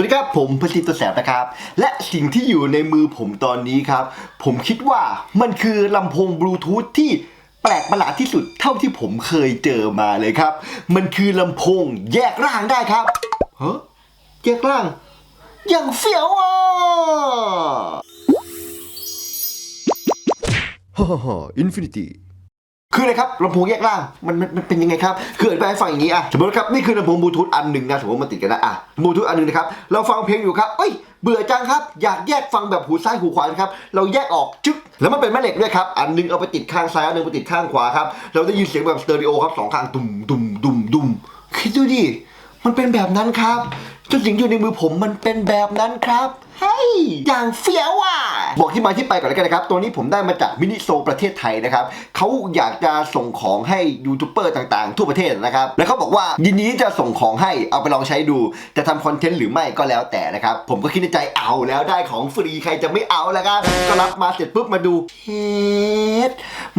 วัสดีครับ ผมพสิทธิ์ตัวแสบนะครับ และสิ่งที่อยู่ในมือผมตอนนี้ครับ ผมคิดว่ามันคือลำโพงบลูทูธที่แปลกประหลาดที่สุดเท่าที่ผมเคยเจอมาเลยครับ มันคือลำโพงแยกร่างได้ครับเฮะแยกร่าง อย่างเฟี้ยวอะฮ่าฮ่าฮ่าอินฟินิตี้ คืออะไรครับลำโพงแยกล่างมันมันมันเป็นยังไงครับคืออธิบายให้ฟังอย่างนี้อะสมมติครับนี่คือลำโพงบลูทูธอันหนึ่งนะสมมติมันติดกันนะอะบลูทูธอันหนึ่งนะครับเราฟังเพลงอยู่ครับเอ้ยเบื่อจังครับอยากแยกฟังแบบหูซ้ายหูขวานะครับเราแยกออกจึ๊กแล้วมันเป็นแม่เหล็กด้วยครับอันหนึงเอาไปติดข้างซ้ายอันหนึงไปติดข้างขวาครับเราได้ยินเสียงแบบสเตอริโอครับสองข้างดุมดุมดุมดุมคิดดูดิมันเป็นแบบนั้นครับจนสิ่งอยู่ในมือผมมันเป็นแบบนั้นครับ เฮ้ย อย่างเฟี้ยวอะ บอกที่มาที่ไปก่อนแล้วกันนะครับ ตัวนี้ผมได้มาจากมินิโซประเทศไทยนะครับ เขาอยากจะส่งของให้ยูทูบเบอร์ต่างๆ ทั่วประเทศนะครับ แล้วเขาบอกว่ายินดีจะส่งของให้ เอาไปลองใช้ดู จะทำคอนเทนต์หรือไม่ก็แล้วแต่นะครับ ผมก็คิดในใจเอาแล้วได้ของฟรีใครจะไม่เอาแล้วครับ ก็รับมาเสร็จปุ๊บมาดูเฮ็ด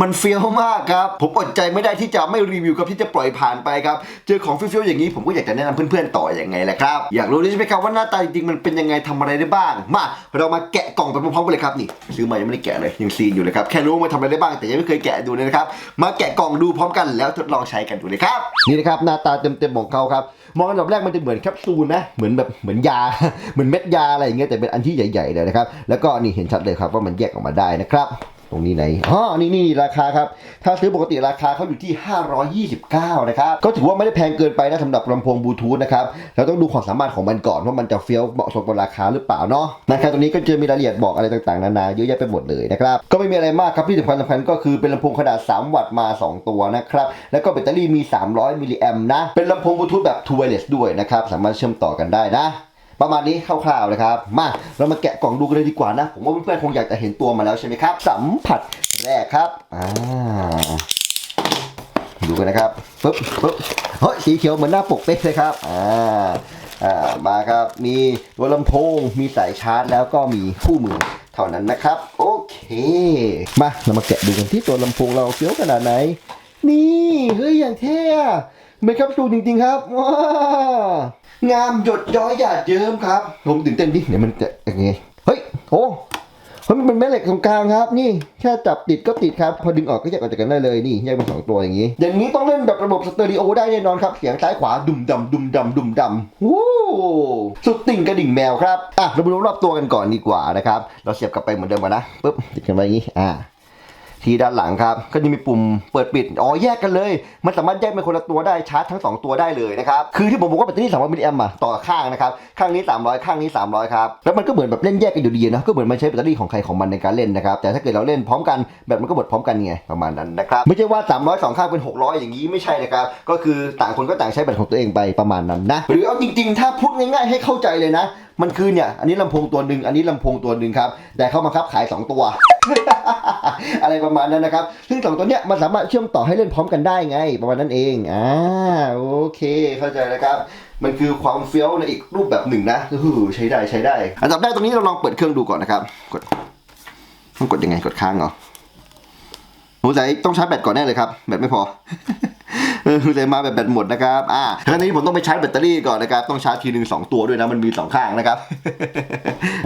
มันเฟี้ยวมากครับ ผมอดใจไม่ได้ที่จะไม่รีวิวครับที่จะปล่อยผ่านไปครับ เจอของเฟี้ยวๆอย่างนี้ผมก็อยากจะแนะนำเพื่อนๆต่ออย่างไงแหละครับ อยากรู้ใช่ไหมครับว่าหน้าตาจริงๆมันเป็นยังไงทำอะไรได้บ้าง มา เรามาแกะกล่องไปพร้อมๆกันเลยครับนี่ ซื้อมายังไม่ได้แกะเลยยังซีนอยู่เลยครับแค่รู้ว่ามันทำอะไรได้บ้างแต่ยังไม่เคยแกะดูเลยนะครับมาแกะกล่องดูพร้อมกันแล้วทดลองใช้กันดูเลยครับนี่นะครับหน้าตาเต็มๆของเขาครับมองอันดับแรกมันจะเหมือนแคปซูลนะเหมือนแบบเหมือนยา เหมือนเม็ดยาอะไรอย่างเงี้ยแต่เป็นอันที่ใหญ่ๆเลยนะครับแล้วก็นี่เห็นชัดเลยครับว่ามันแยกออกมาได้นะครับ ตรงนี้ไหนอ๋อนี่นี่ราคาครับ ถ้าซื้อปกติราคาเขาอยู่ที่ 529 นะครับ ก็ถือว่าไม่ได้แพงเกินไปนะสำหรับลำโพงบลูทูธนะครับ เราต้องดูความสามารถของมันก่อนว่ามันจะเฟี้ยวเหมาะสมกับราคาหรือเปล่าเนาะ นะครับตรงนี้ก็จะมีรายละเอียดบอกอะไรต่างๆนานาเยอะแยะไปหมดเลยนะครับ ก็ไม่มีอะไรมากครับที่สำคัญสำคัญก็คือเป็นลำโพงขนาด 3 วัตต์มา 2 ตัวนะครับ แล้วก็แบตเตอรี่มี 300 มิลลิแอมป์นะ เป็นลำโพงบลูทูธแบบ True Wireless ด้วยนะครับ สามารถเชื่อมต่อกันได้นะ ประมาณนี้คร่าวๆนะครับ มาเรามาแกะกล่องดูกันเลยดีกว่านะ ผมว่าเพื่อนๆคงอยากจะเห็นตัวมาแล้วใช่ไหมครับ สัมผัสแรกครับอ่าดูกันนะครับปึ๊บปึ๊บเฮ้ยสีเขียวเหมือนหน้าปกเป๊ะเลยครับอ่าอ่ามาครับมีตัวลำโพง มีสายชาร์จแล้วก็มีคู่มือเท่านั้นนะครับ โอเค มาเรามาแกะดูกันที่ตัวลำโพงเราเฟี้ยวขนาดไหน นี่เฮ้ยอย่างเท่เหมือนแคปซูลจริงๆครับว้า งามหยดย้อยหยาดเยิ้มครับผมตื่นเต้นดิเดี๋ยวมันจะยังไงเฮ้ยโอ้เฮ้ยมันเป็นแม่เหล็กตรงกลางครับ นี่แค่จับติดก็ติดครับพอดึงออกก็แยกออกจากกันได้เลยนี่แยกเป็นสองตัวอย่างนี้ อย่างนี้ต้องเล่นแบบระบบสเตอริโอได้แน่นอนครับเสียงซ้ายขวาดุมดำดุมดำดุมดำวู้สุดติ่งกระดิ่งแมวครับอะเรามาดูรอบตัวกันก่อนดีกว่านะครับเราเสียบกลับไปเหมือนเดิมกันนะปุ๊บติดกันไว้อย่างนี้อ่า ที่ด้านหลังครับ ก็จะมีปุ่มเปิดปิด อ๋อแยกกันเลย มันสามารถแยกเป็นคนละตัวได้ชาร์จทั้ง 2 ตัวได้เลยนะครับ คือที่ผมบอกว่าแบตเตอรี่300มิลลิแอมป์อะต่อข้างนะครับ ข้างนี้ 300 ข้างนี้ 300 ครับ แล้วมันก็เหมือนแบบเล่นแยกกันอยู่ดีนะก็เหมือนมันใช้แบตเตอรี่ของใครของมันในการเล่นนะครับ แต่ถ้าเกิดเราเล่นพร้อมกันแบตมันก็หมดพร้อมกันไงประมาณนั้นนะครับ ไม่ใช่ว่า 300สองข้างเป็น 600 อย่างนี้ไม่ใช่นะครับ ก็คือต่างคนก็ต่างใช้แบตของตัวเองไปประมาณนั้นนะ หรือเอาจริง ๆ ถ้าพูดง่ายๆให้เข้าใจเลยนะ มันคือเนี่ย อันนี้ลำโพงตัวหนึ่งอันนี้ลำโพงตัวหนึ่งครับ แต่เขามาคับขายสองตัว อะไรประมาณนั้นนะครับ ซึ่งสองตัวเนี้ยมันสามารถเชื่อมต่อให้เล่นพร้อมกันได้ไง ประมาณนั้นเองอ่าโอเคเข้าใจแล้วครับมันคือความเฟี้ยวในอีกรูปแบบหนึ่งนะใช้ได้ใช้ได้อันดับแรกตรงนี้เราลองเปิดเครื่องดูก่อนนะครับ กดต้องกดยังไงกดค้างเหรอสงสัยต้องชาร์จแบตก่อนแน่เลยครับแบตไม่พอ เออเลยมาแบบแบตหมดนะครับอ่าครั้นี้ผมต้องไปชาร์จแบตเตอรี่ก่อนนะครับ ต้องชาร์จทีหนึ่งสองตัวด้วยนะ มันมีสองข้างนะครับ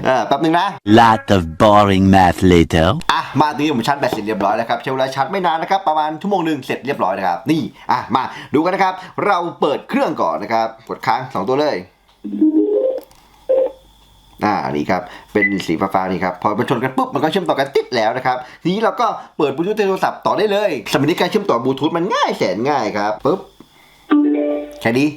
อ่าแป๊บหนึ่งนะ Lot of boring math later. อะ มาตรงนี้ผมชาร์จแบตเสร็จเรียบร้อยแล้วครับใช้เวลาชาร์จไม่นานนะครับ ประมาณชั่วโมงหนึ่งเสร็จเรียบร้อยนะครับ นี่ อะ มาดูกันนะครับ เราเปิดเครื่องก่อนนะครับ กดค้างสองตัวเลย อ่านี่ครับเป็นสีฟ้าๆนี่ครับพอมาชนกันปุ๊บมันก็เชื่อมต่อกันติดแล้วนะครับทีนี้เราก็เปิดบลูทูธโทรศัพท์ต่อได้เลยสมัยนี้การเชื่อมต่อบลูทูธมันง่ายแสนง่ายครับปุ๊บแค่นี้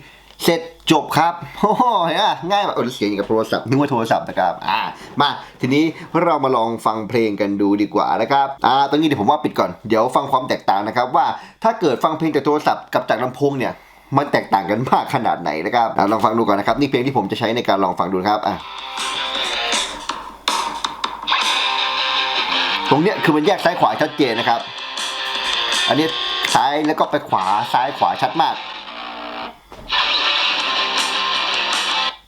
เสร็จจบครับโอ้โหเห็นปะง่ายแบบเออเสียงอย่างกับโทรศัพท์นึกว่าโทรศัพท์นะครับอ่ามาทีนี้เรามาลองฟังเพลงกันดูดีกว่านะครับอ่าตรงนี้เดี๋ยวผมว่าปิดก่อนเดี๋ยวฟังความแตกต่างนะครับ ว่าถ้าเกิดฟังเพลงจากโทรศัพท์กับจากลำโพงเนี่ยมันแตกต่างกันมากขนาดไหนนะครับอลองฟังดูก่อนนะครับ นี่เพลงที่ผมจะใช้ในการลองฟังดูครับอะ ตรงเนี้ยคือมันแยกซ้ายขวาชัดเจนนะครับ อันนี้ซ้ายแล้วก็ไปขวาซ้ายขวาชัดมาก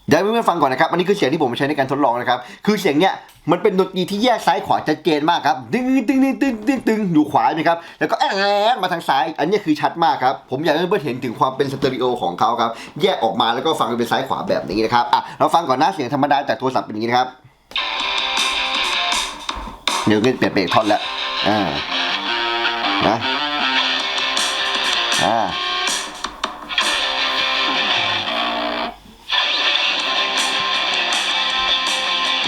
เดี๋ยวให้เพื่อนๆฟังก่อนนะครับ อันนี้คือเสียงที่ผมใช้ในการทดลองนะครับ คือเสียงเนี้ยมันเป็นดนตรีที่แยกซ้ายขวาชัดเจนมากครับ ดึงดึงดึงดึงดึงดึงอยู่ขวาใช่ไหมครับ แล้วก็แอดมาทางซ้าย อันนี้คือชัดมากครับ ผมอยากให้เพื่อนเห็นถึงความเป็นสเตอริโอของเขาครับ แยกออกมาแล้วก็ฟังเป็นซ้ายขวาแบบนี้นะครับ อะ เราฟังก่อนนะเสียงธรรมดาจากโทรศัพท์เป็นอย่างนี้นะครับ เดี๋ยวก็เปลี่ยนเบรกท่อนแล้วอ่านะอ่า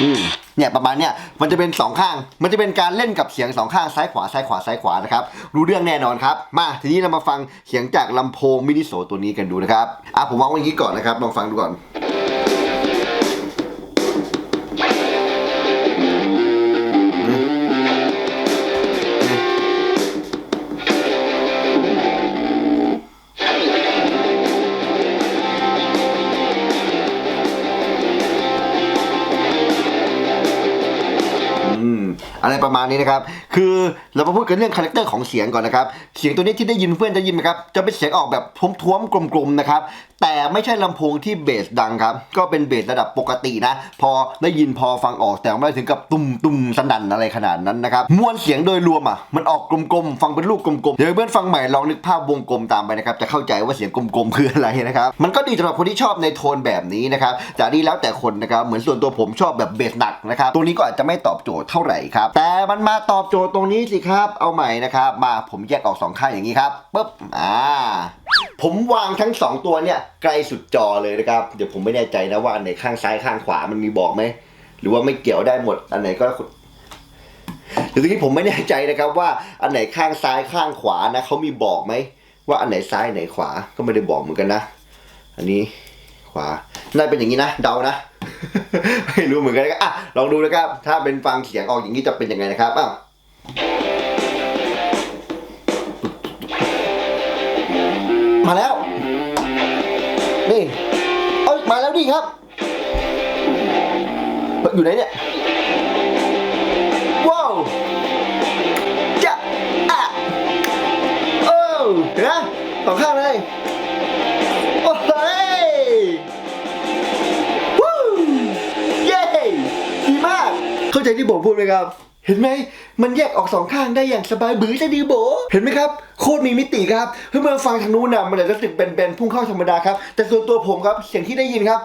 อืมเนี่ยประมาณเนี้ยมันจะเป็นสองข้าง มันจะเป็นการเล่นกับเสียงสองข้างซ้ายขวาซ้ายขวาซ้ายขวานะครับรู้เรื่องแน่นอนครับ มาทีนี้เรามาฟังเสียงจากลำโพงมินิโซตัวนี้กันดูนะครับอะผมวางไว้อย่างนี้ก่อนนะครับลองฟังดูก่อน อะไรประมาณนี้นะครับ คือเรามาพูดกันเรื่องคาแรคเตอร์ของเสียงก่อนนะครับ เสียงตัวนี้ที่ได้ยินเพื่อนจะยินไหมครับ จะเป็นเสียงออกแบบท้วมๆกลมๆนะครับ แต่ไม่ใช่ลำโพงที่เบสดังครับ ก็เป็นเบสระดับปกตินะ พอได้ยินพอฟังออกแต่ไม่ถึงกับตุ่มตุ่มๆสนั่นอะไรขนาดนั้นนะครับมวลเสียงโดยรวมอะมันออกกลมๆ ฟังเป็นลูกกลมๆ เดี๋ยวเพื่อนฟังใหม่ลองนึกภาพวงกลมตามไปนะครับ จะเข้าใจว่าเสียงกลมๆ คืออะไรนะครับ มันก็ดีสำหรับคนที่ชอบในโทนแบบนี้นะครับแต่นี่แล้วแต่คนนะครับเหมือนส่วนตัวผมชอบแบบเบสหนักนะครับตรงนี้ก็อาจจะไม่ตอบโจทย์เท่าไหร่ครับแต่มันมาตอบโจทย์ตรงนี้สิครับเอาใหม่นะครับมาผมแยกออกสองข้างอย่างนี้ครับปึ๊บอ่า ผมวางทั้งสองตัวเนี่ยไกลสุดจอเลยนะครับ เดี๋ยวผมไม่แน่ใจนะว่าอันไหนข้างซ้ายข้างขวามันมีบอกไหม หรือว่าไม่เกี่ยวได้หมด อันไหนก็เดี๋ยวทีนี้ผมไม่แน่ใจนะครับว่าอันไหนข้างซ้ายข้างขวานะเขามีบอกไหมว่าอันไหนซ้ายไหนขวาก็ไม่ได้บอกเหมือนกันนะ อันนี้ขวาน่าเป็นอย่างนี้นะเดานะไม่รู้เหมือนกันนะอะลองดูนะครับ ถ้าเป็นฟังเสียงออกอย่างนี้จะเป็นยังไงนะครับอ้าว มาแล้ว นี่เอ้ยมาแล้วนี่ครับ อยู่ไหนเนี่ย ว้าวจะอะโอ้เห็นไหมสองข้างเลยโอ้ยวู้เย้ดีมาก เข้าใจที่โบพูดไหมครับ ห็นไหม มันแยกออกสองข้างได้อย่างสบายบื้อจะดีโบ เห็นไหมครับ โคตรมีมิติครับ เพื่อนๆฟังทางนู้นน่ะมันอาจจะรู้สึกเป็นๆพุ่งเข้าธรรมดาครับ แต่ส่วนตัวผมครับ เสียงที่ได้ยินครับ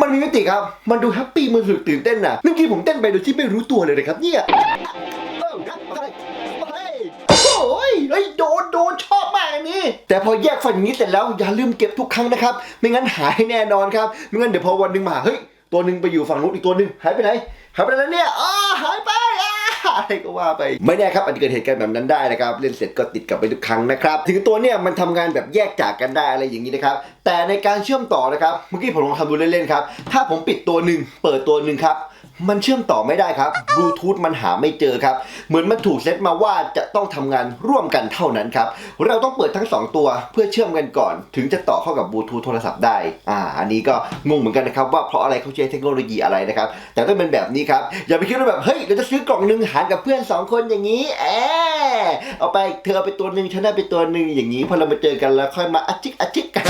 มันมีมิติครับ มันดูแฮปปี้มันรู้สึกตื่นเต้นน่ะเมื่อกี้ผมเต้นไปโดยที่ไม่รู้ตัวเลยนะครับเนี่ยโอ้โหเฮ้ยโดนโดนชอบมากอันนี้ แต่พอแยกฟันอย่างนี้เสร็จแล้วอย่าลืมเก็บทุกครั้งนะครับ ไม่งั้นหายแน่นอนครับ ไม่งั้นเดี๋ยวพอวันหนึ่งมาเฮ้ย ตัวหนึ่งไปอยู่ฝั่งนู้นอีกตัวหนึ่งหายไปไหนหายไปไหนแล้วเนี่ยอ๋อหายไปอ่าอะไรก็ว่าไป ไม่แน่ครับอาจจะเกิดเหตุการณ์แบบนั้นได้นะครับ เล่นเสร็จก็ติดกลับไปทุกครั้งนะครับ ถึงตัวเนี่ยมันทำงานแบบแยกจากกันได้อะไรอย่างนี้นะครับ แต่ในการเชื่อมต่อนะครับ เมื่อกี้ผมลองทำดูเล่นๆครับ ถ้าผมปิดตัวหนึ่งเปิดตัวหนึ่งครับ มันเชื่อมต่อไม่ได้ครับบลูทูธมันหาไม่เจอครับ เหมือนมันถูกเซตมาว่าจะต้องทำงานร่วมกันเท่านั้นครับ เราต้องเปิดทั้ง 2 ตัวเพื่อเชื่อมกันก่อน ถึงจะต่อเข้ากับบลูทูธโทรศัพท์ได้ อ่า อันนี้ก็งงเหมือนกันนะครับว่าเพราะอะไรเขาใช้เทคโนโลยีอะไรนะครับ แต่ต้องเป็นแบบนี้ครับ อย่าไปคิดว่าแบบ เฮ้ย เราจะซื้อกล่องหนึ่งหารกับเพื่อน 2 คนอย่างนี้ แอบเอาไป เธอเอาไปตัวหนึ่งฉันได้ไปตัวหนึ่งอย่างนี้ พอเรามาเจอกันแล้วค่อยมาอจิกอจิกกัน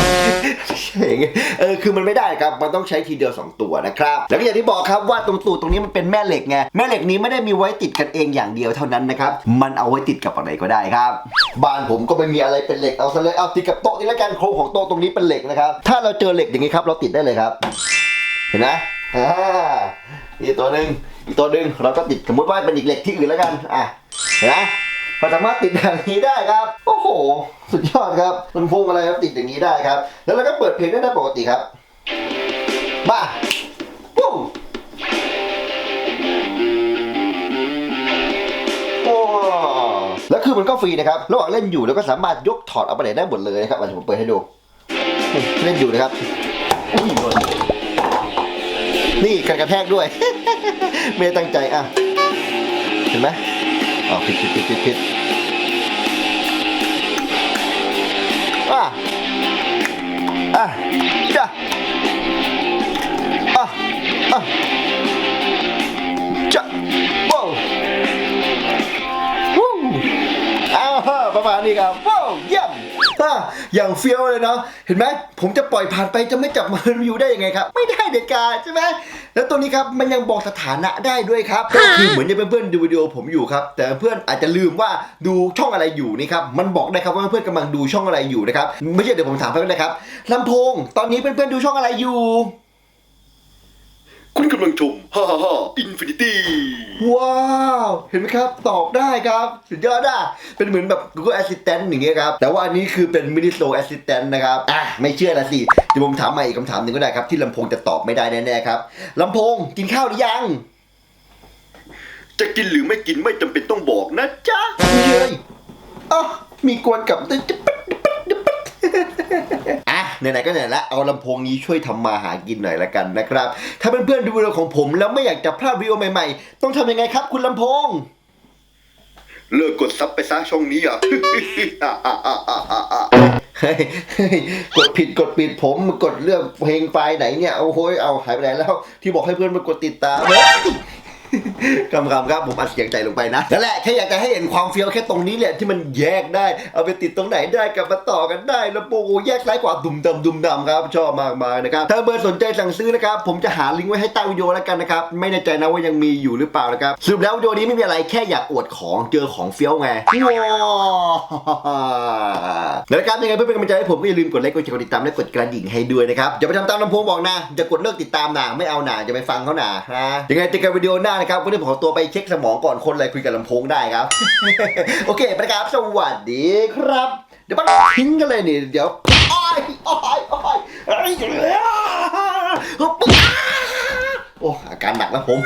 อย่างเงี้ยเออ คือมันไม่ได้ครับ มันต้องใช้ทีเดียว 2 ตัวนะครับ แล้วก็อย่างที่บอกครับว่าตรงตูดตรงนี้มันเป็นแม่เหล็กไงแม่เหล็กนี้ไม่ได้มีไว้ติดกันเองอย่างเดียวเท่านั้นนะครับมันเอาไว้ติดกับอะไรก็ได้ครับบ้านผมก็ไม่มีอะไรเป็นเหล็กเอาซะเลยเอาติดกับโต๊ะนี่แล้วกันโครงของโต๊ะตรงนี้เป็นเหล็กนะครับถ้าเราเจอเหล็กอย่างนี้ครับเราติดได้เลยครับ เห็นไหมอ่าอีกตัวหนึ่งอีกตัวหนึ่งเราก็ติดสมมติว่าเป็นอีกเหล็กที่อื่นแล้วกันอะเห็นไหมเราสามารถติดแบบนี้ได้ครับโอ้โห สุดยอดครับลำโพงอะไรครับติดอย่างนี้ได้ครับ แล้วเราก็เปิดเพลงได้ได้ปกติครับบ้า คือมันก็ฟรีนะครับ ระหว่างเล่นอยู่แล้วก็สามารถยกถอดเอาไปไหนได้หมดเลยนะครับอันนี้ผมเปิดให้ดู เล่นอยู่นะครับ นี่การกระแทกด้วย ไม่ได้ตั้งใจอะ เห็นไหมอ๋อผิดผิดผิดผิดผิดอะอะจ้ะอะอะ นี้ครับว้าวเยี่ยมอะอย่างเฟี้ยวเลยเนาะเห็นไหมผมจะปล่อยผ่านไปจะไม่จับมารีวิวได้ยังไงครับ ไม่ได้เด็ดขาดใช่ไหมแล้วตัวนี้ครับมันยังบอกสถานะได้ด้วยครับก็คือเหมือนจะเป็นเพื่อนดูวิดีโอผมอยู่ครับ แต่เพื่อนอาจจะลืมว่าดูช่องอะไรอยู่นี่ครับมันบอกได้ครับว่าเพื่อนกำลังดูช่องอะไรอยู่นะครับไม่ใช่เดี๋ยวผมถามเพื่อนนะครับลำโพง ตอนนี้เพื่อนๆดูช่องอะไรอยู่ คุณกำลังชมฮ่าฮ่าฮ่าอินฟินิตี้ว้าว เห็นไหมครับ ตอบได้ครับ สุดยอดอะ เป็นเหมือนแบบ Google Assistant อย่างเงี้ยครับ แต่ว่าอันนี้คือเป็น Miniso Assistant นะครับ อะ ไม่เชื่อละสิ เดี๋ยวผมถามใหม่อีกคำถามหนึ่งก็ได้ครับ ที่ลำโพงจะตอบไม่ได้แน่ๆครับลำโพงกินข้าวหรือยัง จะกินหรือไม่กินไม่จำเป็นต้องบอกนะจ๊ะเย้ยอ๋อมีกวนกับอะ ไหนๆก็ไหนละเอาลำโพงนี้ช่วยทำมาหากินหน่อยละกันนะครับ ถ้าเพื่อนๆดูวิดีโอของผม แล้วไม่อยากจะพลาดวิดีโอใหม่ๆ ต้องทำยังไงครับคุณลำโพง เลิกกดซับไปซะช่องนี้อะ เฮ้ยเฮ้ยกดผิดกดผิดผมกดเลือกเพลงไฟล์ไหนเนี่ยโอ้โหยเอาหายไปไหนแล้ว ที่บอกให้เพื่อนมากดติดตามเฮ้ยคำคำครับผมอัดเสียงใจลงไปนะนั่นแหละแค่อยากจะให้เห็นความเฟี้ยวแค่ตรงนี้แหละที่มันแยกได้ เอาไปติดตรงไหนได้กลับมาต่อกันได้แล้วโปโแยกซ้ายขวาดุมดำดุมดำครับชอบมากมายนะครับถ้าเบอร์สนใจสั่งซื้อนะครับผมจะหาลิงก์ไว้ให้ใต้วิดีโอแล้วกันนะครับไม่แน่ใจนะว่ายังมีอยู่หรือเปล่านะครับสรุปแล้ววิดีโอนี้ไม่มีอะไรแค่อยากอวดของเจอของเฟี้ยวไงว้าวแล้นะครับยังไงเพื่อเป็นกำลังใจให้ผมก็อย่าลืมกดไลค์กดแชร์กดติดตามและกดกระดิ่งให้ด้วยนะครับอย่าไปทำตามลำโพงบอกนะจะกดเลิกติดตามนะไม่เอาหนาจะไปฟังเขาหนาฮะยังไงติดกันวิดีโอหน้านะครับวันนี้ผมขอตัวไปเช็คสมองก่อนคนอะไรคุยกับลำโพงได้ครับ โอเคไปนะครับ สวัสดีครับ เดี๋ยวมาทิ้งกันเลยนี่ เดี๋ยวอ้อยอ้อยอ้อยเอ้ยโอ้อาการหนักแล้วผม